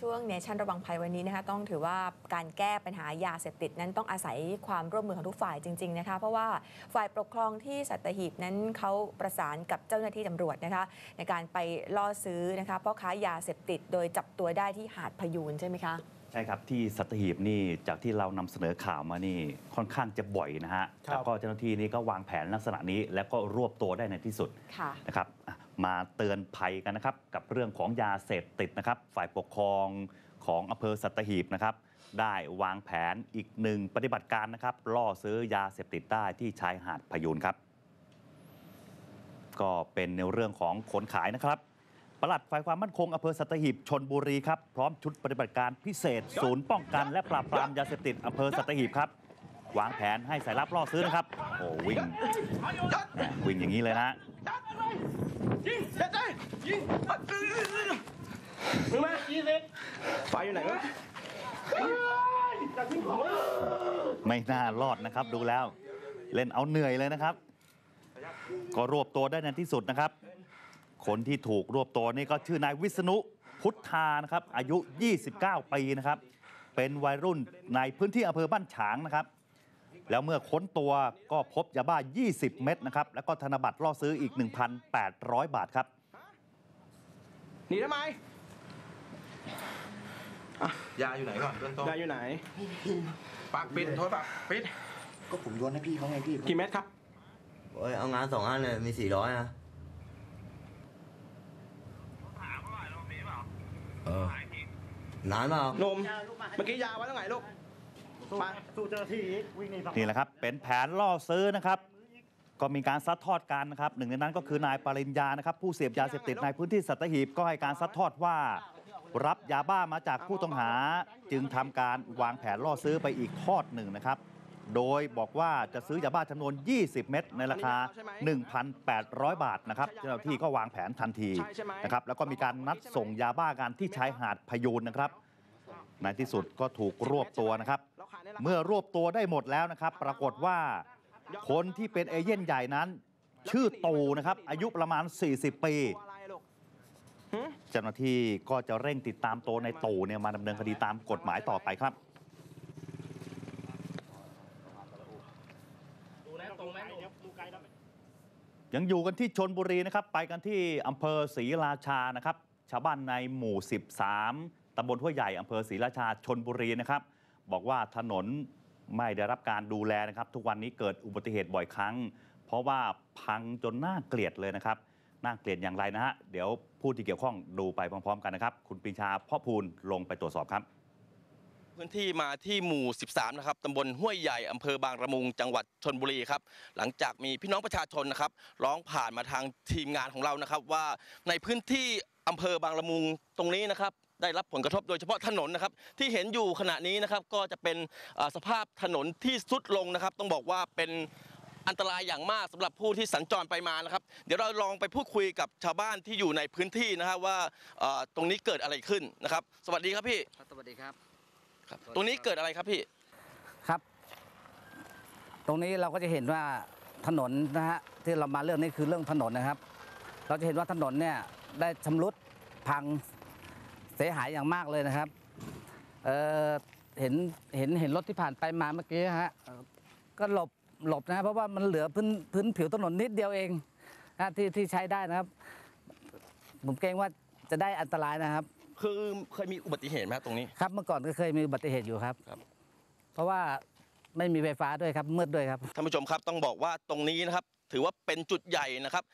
ช่วงเนชั่นระวังภัยวันนี้นะคะต้องถือว่าการแก้ปัญหายาเสพติดนั้นต้องอาศัยความร่วมมือของทุกฝ่ายจริง ๆนะคะ เพราะว่าฝ่ายปกครองที่สัตหีบนั้นเขาประสานกับเจ้าหน้าที่ตำรวจนะคะ ในการไปล่อซื้อนะคะพ่อค้ายาเสพติดโดยจับตัวได้ที่หาดพยูนใช่ไหมคะใช่ครับที่สัตหีบนี่จากที่เรานำเสนอข่าวมานี่ค่อนข้างจะบ่อยนะฮะครับแล้วก็เจ้าหน้าที่นี่ก็วางแผนลักษณะนี้ แล้วก็รวบตัวได้ในที่สุดค่ะนะครับอะ มาเตือนภัยกันนะครับ กับเรื่องของยาเสพติดนะครับ ฝ่ายปกครองของอำเภอสัตหีบนะครับ ได้วางแผนอีกหนึ่งปฏิบัติการนะครับ ล่อซื้อยาเสพติดได้ที่ชายหาดพยูนครับ ก็เป็นในเรื่องของขนขายนะครับปลัดฝ่ายความมั่นคงอำเภอสัตหีบชนบุรีครับ พร้อมชุดปฏิบัติการพิเศษ ศูนย์ป้องกันและปราบปรามยาเสพติดอำเภอสัตหีบครับ วางแผนให้สายลับล่อซื้อนะครับ โอ้วิ่งแหม่วิ่งอย่างนี้เลยนะ ยิงเด็ดเลยยิงมึงมายิงเด็ดไฟอยู่ไหนวะไม่น่ารอดนะครับดูแล้ว เล่นเอาเหนื่อยเลยนะครับ ก็รวบตัวได้ในที่สุดนะครับ คนที่ถูกรวบตัวนี่ก็ชื่อนายวิษณุพุทธานะครับ อายุ 29 ปีนะครับ เป็นวัยรุ่นในพื้นที่อำเภอบ้านฉางนะครับ แล้วเมื่อค้นตัวก็พบยาบ้า 20 เม็ดนะครับ แล้วก็ธนบัตรล่อซื้ออีก 1,800 บาทครับ หนีทำไมยาอยู่ไหนก่อนเบื้องต้นยาอยู่ไหน ปากปิด โทษปากปิด ก็ผมโยนให้พี่เขาไงพี่กี่เม็ดครับโอ้ยเอางานสองอันเลยมีสี่ร้อยนะเออนานเปล่านมเมื่อกี้ยาไว้ตรงไหนลูก มานี่แหละครับ เป็นแผนล่อซื้อนะครับ ก็มีการซัดทอดกันนะครับหนึ่งในนั้นก็คือนายปริญญานะครับ ผู้เสพยาเสพติดในพื้นที่สัตหีบก็ให้การซัดทอดว่า รับยาบ้ามาจากผู้ต้องหา จึงทำการวางแผนล่อซื้อไปอีกทอดหนึ่งนะครับ โดยบอกว่าจะซื้อยาบ้าจำนวน 20 เม็ดในราคา 1,800 บาทนะครับเจ้าหน้าที่ก็วางแผนทันทีใช่ใช่ไหมนะครับแล้วก็มีการนัดส่งยาบ้ากันที่ชายหาดพยูนนะครับ ในที่สุดก็ถูกรวบตัวนะครับ เมื่อรวบตัวได้หมดแล้วนะครับ ปรากฏว่าคนที่เป็นเอเย่นใหญ่นั้น ชื่อตูนะครับ อายุประมาณ 40 ปีเจ้าหน้าที่ก็จะเร่งติดตามตัวในตูเนี่ยมาดำเนินคดีตามกฎหมายต่อไปครับยังอยู่กันที่ชนบุรีนะครับ ไปกันที่อำเภอศรีราชานะครับ ชาวบ้านในหมู่ 13ตำบลห้วยใหญ่อำเภอศรีราชาชนบุรีนะครับ บอกว่าถนนไม่ได้รับการดูแลนะครับ ทุกวันนี้เกิดอุบัติเหตุบ่อยครั้ง เพราะว่าพังจนน่าเกลียดเลยนะครับน่าเกลียดอย่างไรนะฮะเดี๋ยวผู้ที่เกี่ยวข้องดูไปพร้อม ๆ กันนะครับ คุณปีชาพ่อพูนลงไปตรวจสอบครับ พื้นที่มาที่หมู่ 13 นะครับตำบลห้วยใหญ่อำเภอบางระมุงจังหวัดชนบุรีครับ หลังจากมีพี่น้องประชาชนนะครับร้องผ่านมาทางทีมงานของเรานะครับ ว่าในพื้นที่อำเภอบางระมุงตรงนี้นะครับ ได้รับผลกระทบโดยเฉพาะถนนนะครับ ที่เห็นอยู่ขณะนี้นะครับก็จะเป็นอ่าสภาพถนนที่ทรุดลงนะครับ ต้องบอกว่าเป็นอันตรายอย่างมากสำหรับผู้ที่สัญจรไปมานะครับ เดี๋ยวเราลองไปพูดคุยกับชาวบ้านที่อยู่ในพื้นที่นะครับว่าเอ่อตรงนี้เกิดอะไรขึ้นนะครับ สวัสดีครับพี่ครับสวัสดีครับครับ ตรงนี้เกิดอะไรครับพี่ครับ ตรงนี้เราก็จะเห็นว่าถนนนะฮะที่เรามาเรื่องนี้คือเรื่องถนนนะครับ เราจะเห็นว่าถนนเนี่ยได้ชำรุดพังเสียหายอย่างมากเลยนะครับเออเห็นเห็นเห็นรถที่ผ่านไปมาเมื่อกี้ฮะเอ่อก็หลบหลบนะครับเพราะว่ามันเหลือพื้นพื้นผิวถนนนิดเดียวเองนะที่ที่ใช้ได้นะครับ ผมเกรงว่าจะได้อันตรายนะครับ คือเคยมีอุบัติเหตุไหมครับตรงนี้ครับ เมื่อก่อนก็เคยมีอุบัติเหตุอยู่ครับครับ เพราะว่าไม่มีไฟฟ้าด้วยครับมืดด้วยครับท่านผู้ชมครับต้องบอกว่าตรงนี้นะครับ ถือว่าเป็นจุดใหญ่นะครับ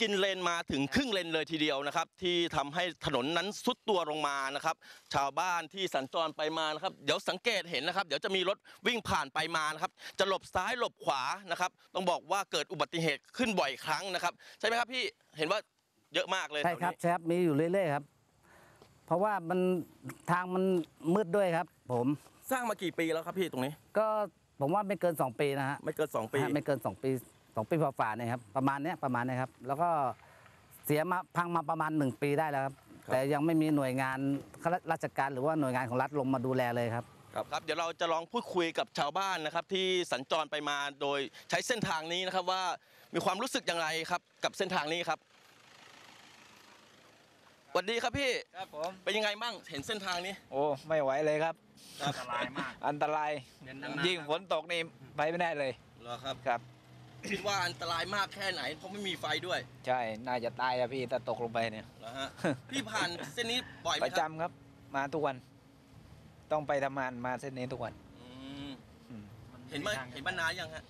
กินเลนมาถึงครึ่งเลนเลยทีเดียวนะครับ ที่ทำให้ถนนนั้นซุดตัวลงมานะครับ ชาวบ้านที่สัญจรไปมานะครับ เดี๋ยวสังเกตเห็นนะครับ เดี๋ยวจะมีรถวิ่งผ่านไปมานะครับ จะหลบซ้ายหลบขวานะครับ ต้องบอกว่าเกิดอุบัติเหตุขึ้นบ่อยครั้งนะครับ ใช่ไหมครับพี่เห็นว่าเยอะมากเลยใช่ครับแถวนี้ใช่ครับมีอยู่เรื่อยๆครับ เพราะว่ามันทางมันมืดด้วยครับ ผมสร้างมากี่ปีแล้วครับพี่ตรงนี้ ก็ผมว่าไม่เกิน 2 ปีนะฮะไม่เกินสองปีฮะไม่เกิน 2 ปี 2ปีฝ่าๆเนี่ยครับประมาณเนี้ยประมาณเนี้ยครับ แล้วก็เสียมาพังมาประมาณ1ปีได้แล้วครับ แต่ยังไม่มีหน่วยงานข้าราชการหรือว่าหน่วยงานของรัฐลงมาดูแลเลยครับ ครับครับเดี๋ยวเราจะลองพูดคุยกับชาวบ้านนะครับ ที่สัญจรไปมาโดยใช้เส้นทางนี้นะครับว่ามีความรู้สึกอย่างไรครับ กับเส้นทางนี้ครับวัสดีครับพี่ครับผมเป็นยังไงบ้างเห็นเส้นทางนี้ โอ้ไม่ไหวเลยครับ อันตรายมาก อันตรายยิ่งฝนตกนี่ไปไม่ได้เลยเหรอครับครับ คิดว่าอันตรายมากแค่ไหน เพราะไม่มีไฟด้วยใช่ น่าจะตายอะพี่ถ้าตกลงไปเนี่ยเหรอฮะ พี่ผ่านเส้นนี้บ่อยไหมประครับจำครับ มาทุกวัน ต้องไปทำงานมาเส้นนี้ทุกวันอืมอืมเห็นไหมเห็นมานานยังฮะ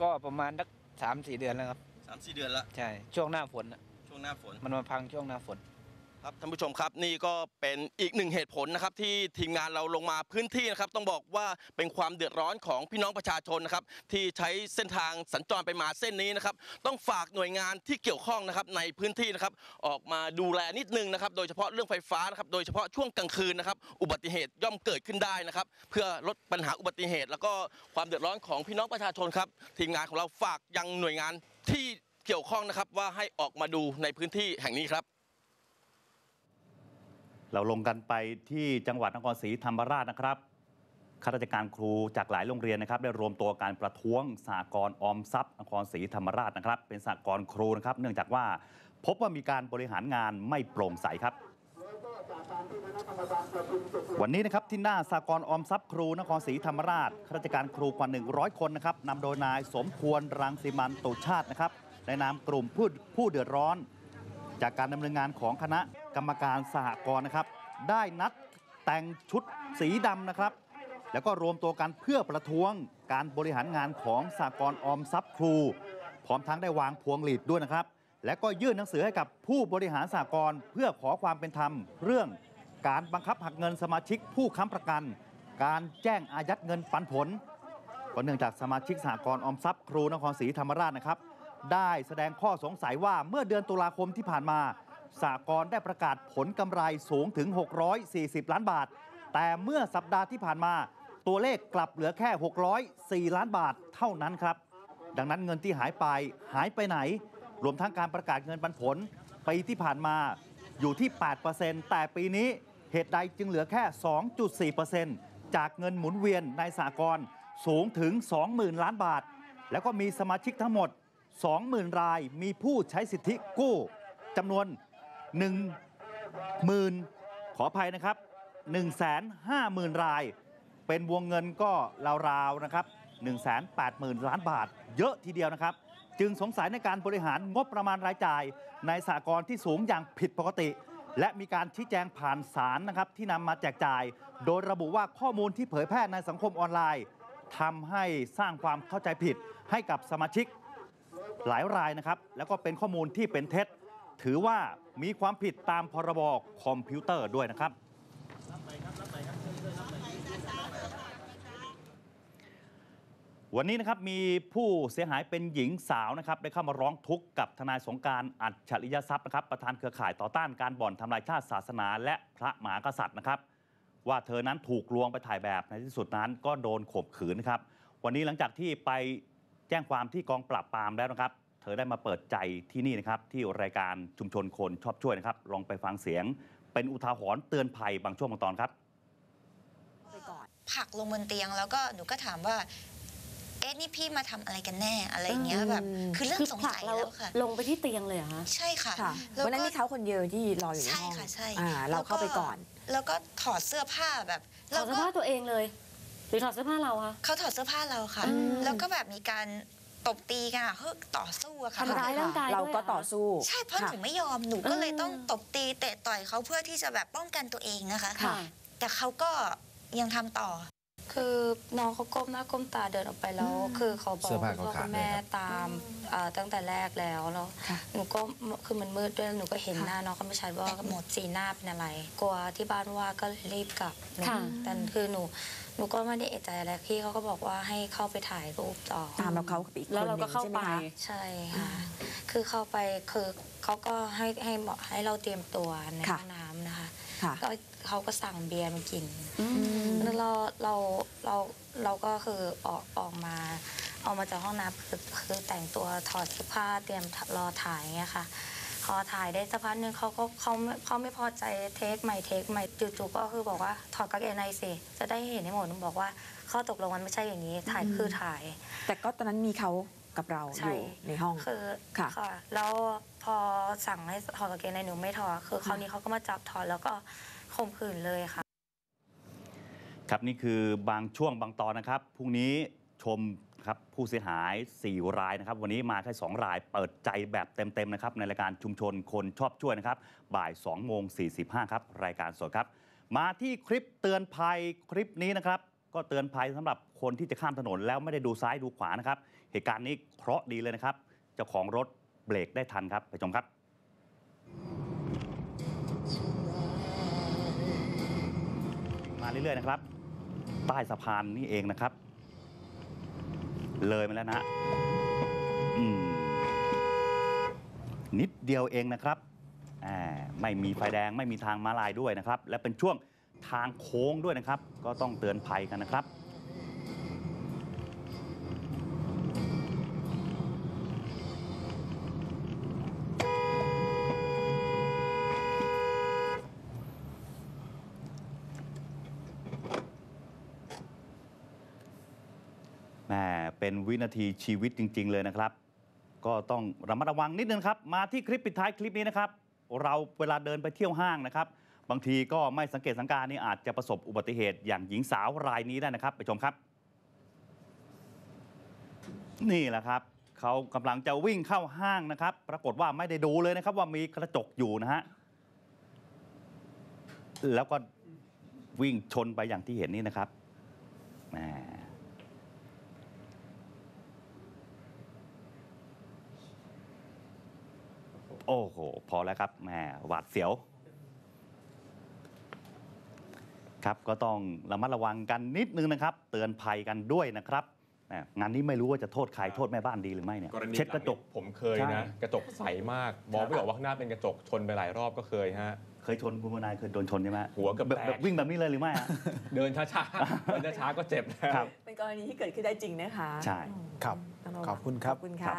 ก็ประมาณสักสามสี่เดือนแล้วครับ สามสี่เดือนละ ใช่ ช่วงหน้าฝนน่ะช่วงหน้าฝน มันมาพังช่วงหน้าฝน ครับท่านผู้ชมครับนี่ก็เป็นอีกหนึ่งเหตุผลนะครับที่ทีมงานเราลงมาพื้นที่นะครับต้องบอกว่าเป็นความเดือดร้อนของพี่น้องประชาชนนะครับที่ใช้เส้นทางสัญจรไปมาเส้นนี้นะครับต้องฝากหน่วยงานที่เกี่ยวข้องนะครับในพื้นที่นะครับออกมาดูแลนิดนึงนะครับโดยเฉพาะเรื่องไฟฟ้านะครับโดยเฉพาะช่วงกลางคืนนะครับอุบัติเหตุย่อมเกิดขึ้นได้นะครับเพื่อลดปัญหาอุบัติเหตุ แล้วก็ความเดือดร้อนของพี่น้องประชาชนครับทีมงานของเราฝากยังหน่วยงานที่เกี่ยวข้องนะครับว่าให้ออกมาดูในพื้นที่แห่งนี้ครับ เราลงกันไปที่จังหวัดนครศรีธรรมราชนะครับข้าราชการครูจากหลายโรงเรียนนะครับ ได้รวมตัวการประท้วงสหกรออมทรัพย์นครศรีธรรมราชนะครับ เป็นสหกรครูนะครับ เนื่องจากว่าพบว่ามีการบริหารงานไม่โปร่งใสครับ วันนี้นะครับที่หน้าสากลออมทรัพย์ครูนครศรีธรรมราชข้าราชการครูกว่า 100 คนนะครับนำโดยนายสมควรรังสีมันตุชาตินะครับในนามกลุ่มผู้ผู้เดือดร้อน จากการดำเนินงานของคณะ รรมการสหกรณ์นะครับ ได้นัดแต่งชุดสีดำนะครับ แล้วก็รวมตัวกันเพื่อประท้วงการบริหารงานของสหกรณ์ออมทรัพย์ครู พร้อมทั้งได้วางพวงหลีดด้วยนะครับ และก็ยื่นหนังสือให้กับผู้บริหารสหกรณ์เพื่อขอความเป็นธรรม เรื่องการบังคับหักเงินสมาชิกผู้ค้ำประกัน การแจ้งอายัดเงินปันผลก็เนื่องจากสมาชิกสหกรณ์ออมทรัพย์ครูนครศรีธรรมราชนะครับ ได้แสดงข้อสงสัยว่าเมื่อเดือนตุลาคมที่ผ่านมา สหกรได้ประกาศผลกำไรสูงถึง 640 ล้านบาท แต่เมื่อสัปดาห์ที่ผ่านมา ตัวเลขกลับเหลือแค่ 604 ล้านบาทเท่านั้นครับ ดังนั้นเงินที่หายไปหายไปไหน รวมทั้งการประกาศเงินปันผลปีที่ผ่านมาอยู่ที่ 8%แต่ปีนี้เหตุใดจึงเหลือแค่ 2.4%จากเงินหมุนเวียนในสากลสูงถึง 20,000 ล้านบาท แล้วก็มีสมาชิกทั้งหมด 20,000 รายมีผู้ใช้สิทธิกู้จำนวน 10,000 ขออภัยนะครับ 150,000 ราย เป็นวงเงินก็ราวๆนะครับ 180,000 ล้านบาท เยอะทีเดียวนะครับ จึงสงสัยในการบริหารงบประมาณรายจ่าย ในสากลที่สูงอย่างผิดปกติ และมีการชี้แจงผ่านสารนะครับที่นำมาแจกจ่าย โดยระบุว่าข้อมูลที่เผยแพร่ในสังคมออนไลน์ทำให้สร้างความเข้าใจผิดให้กับสมาชิกหลายรายนะครับ แล้วก็เป็นข้อมูลที่เป็นเท็จ ถือว่ามีความผิดตามพรบคอมพิวเตอร์ด้วยนะครับวันนี้นะครับมีผู้เสียหายเป็นหญิงสาวนะครับได้เข้ามาร้องทุกข์กับทนายสงการอัจฉริยทรัพย์นะครับประธานเครือข่ายต่อต้านการบ่อนทำลายชาติศาสนา และพระมหากษัตริย์นะครับ ว่าเธอนั้นถูกลวงไปถ่ายแบบในที่สุดนั้นก็โดนข่มขืนนะครับ วันนี้หลังจากที่ไปแจ้งความที่กองปราบปรามแล้วนะครับ เธอได้มาเปิดใจที่นี่นะครับ ที่รายการชุมชนคนชอบช่วยนะครับ ลองไปฟังเสียง เป็นอุทาหรณ์เตือนภัยบางช่วงบางตอนครับ ไปก่อนผลักลงบนเตียงแล้วก็หนูก็ถามว่า เอ๊ะนี่พี่มาทำอะไรกันแน่อะไรอย่างเงี้ยแบบ คือเรื่องสงสัยผลักเราแล้วค่ะ ลงไปที่เตียงเลยเหรอคะใช่ค่ะค่ะแล้ววันนั้นก็ มีเขาคนเดียวที่รออยู่ในใช่ห้องค่ะใช่อ่าเราเข้าไปก่อนแล้วก็ถอดเสื้อผ้าแบบถแล้อวดเสื้ก็อผ้าตัวเองเลย หรือถอดเสื้อผ้าเราคะ เขาถอดเสื้อผ้าเราค่ะ อืม แล้วก็แบบมีการ ตบตีกันอะเฮ้ยต่อสู้อะค่ะทำร้ายร่างกายเราด้วยก็เหรอต่อสู้ ใช่เพราะหค่ะนูไม่ยอมหนูก็เลยเออต้องตบตีเตะต่อยเขาเพื่อที่จะแบบป้องกันตัวเองนะคะค่ะแต่เขาก็ยังทำต่อ คือน้องเขาก้มหน้าก้มตาเดินออกไปแล้ว คือเขาบอกเสื้อผ้าคุณพ่อเขาขาดคุณแม่เลยครับตามเอ่อตั้งแต่แรกแล้วแล้วค่ะหนูก็คือมันมืดด้วยหนูก็เห็นค่ะหน้าน้องก็ไม่ชัดว่าแบตหมดสีหน้าเป็นอะไร กลัวที่บ้านว่าก็เลยรีบกลับหนูค่ะแต่คือหนู หนูก็ไม่ได้เอะใจอะไรพี่เขาก็บอกว่าให้เข้าไปถ่ายรูปต่อ ตามเราเขากับอีกคนแล้วเราหก็นึ่งเข้าใช่ไหมไป คะ ใช่ค่ะ คือเข้าไปคือเขาก็ให้ให้บอกให้เราเตรียมตัวในค่ะ ห้องน้ำนะคะ ค่ะ ก็เขาก็สั่งเบียร์มากินอืมแล้วเราเราเราเราก็คือออกออกมาออกมาจากห้องน้ำคือคือแต่งตัวถอดเสื้อผ้าเตรียมรอถ่ายเงี้ยค่ะ พอถ่ายได้สักพักหนึงเขาก็เขาไม่เขาไม่พอใจเทคใหม่เทคใหม่จู่ๆก็คือบอกว่าถอดกางเกงในสิจะได้เห็นให้หมดหนูบอกว่าข้อตกลงมันไม่ใช่อย่างนี้ถ่ายอืมคือถ่าย แต่ก็ตอนนั้นมีเขากับเราอใช่ยู่ในห้องคือค่ะแล้วพออสั่งให้ถอดกางเกงในหนูไม่ถอดคือคราวนี้เขาก็มาจับถอดแล้วก็ข่มขืนเลยค่ะ ครับนี่คือบางช่วงบางตอนนะครับพรุ่งนี้ ชมครับผู้เสียหาย 4 รายนะครับ วันนี้มาแค่2รายเปิดใจแบบเต็มๆนะครับในรายการชุมชนคนชอบช่วยนะครับ บ่าย2โมง45ครับรายการสดครับ มาที่คลิปเตือนภัยคลิปนี้นะครับ ก็เตือนภัยสำหรับคนที่จะข้ามถนนแล้วไม่ได้ดูซ้ายดูขวานะครับ เหตุการณ์นี้เคราะห์ดีเลยนะครับ เจ้าของรถเบรกได้ทันครับไปชมครับมาเรื่อยๆนะครับใต้สะพานนี่เองนะครับ เลยมาแล้วนะนิดเดียวเองนะครับไม่มีไฟแดงไม่มีทางม้าลายด้วยนะครับ และเป็นช่วงทางโค้งด้วยนะครับ ก็ต้องเตือนภัยกันนะครับแหม เป็นวินาทีชีวิตจริง ๆ เลยนะครับ ก็ต้องระมัดระวังนิดนึงครับ มาที่คลิปปิดท้ายคลิปนี้นะครับ เราเวลาเดินไปเที่ยวห้างนะครับ บางทีก็ไม่สังเกตสังการนี่อาจจะประสบอุบัติเหตุอย่างหญิงสาวรายนี้ได้นะครับ ไปชมครับ นี่แหละครับเขากำลังจะวิ่งเข้าห้างนะครับ ปรากฏว่าไม่ได้ดูเลยนะครับ ว่ามีกระจกอยู่นะฮะแล้วก็วิ่งชนไปอย่างที่เห็นนี่นะครับแหม โอ้โห พอแล้วครับแหมหวาดเสียว ครับก็ต้องระมัดระวังกันนิดนึงนะครับ เตือนภัยกันด้วยนะครับแหมงานนี้ไม่รู้ว่าจะโทษใครโทษแม่บ้านดีหรือไม่เนี่ยกรณีเช็ดกระจกผมเคยใช่นะ กระจกใสมากมองไม่ออกว่าข้างหน้าเป็นกระจกชนไปหลายรอบก็เคยฮะเคยชนคุณมนายเคยโดนชนใช่ไหมหัวเกือบแบบแตกแบบวิ่งแบบนี้เลยหรือไม่ฮะเดินช้าๆเดินช้าๆก็เจ็บแล้วครับเป็นกรณีที่เกิดขึ้นได้จริงนะคะ ใช่ครับต้องระวังขอบคุณครับขอบคุณค่ะ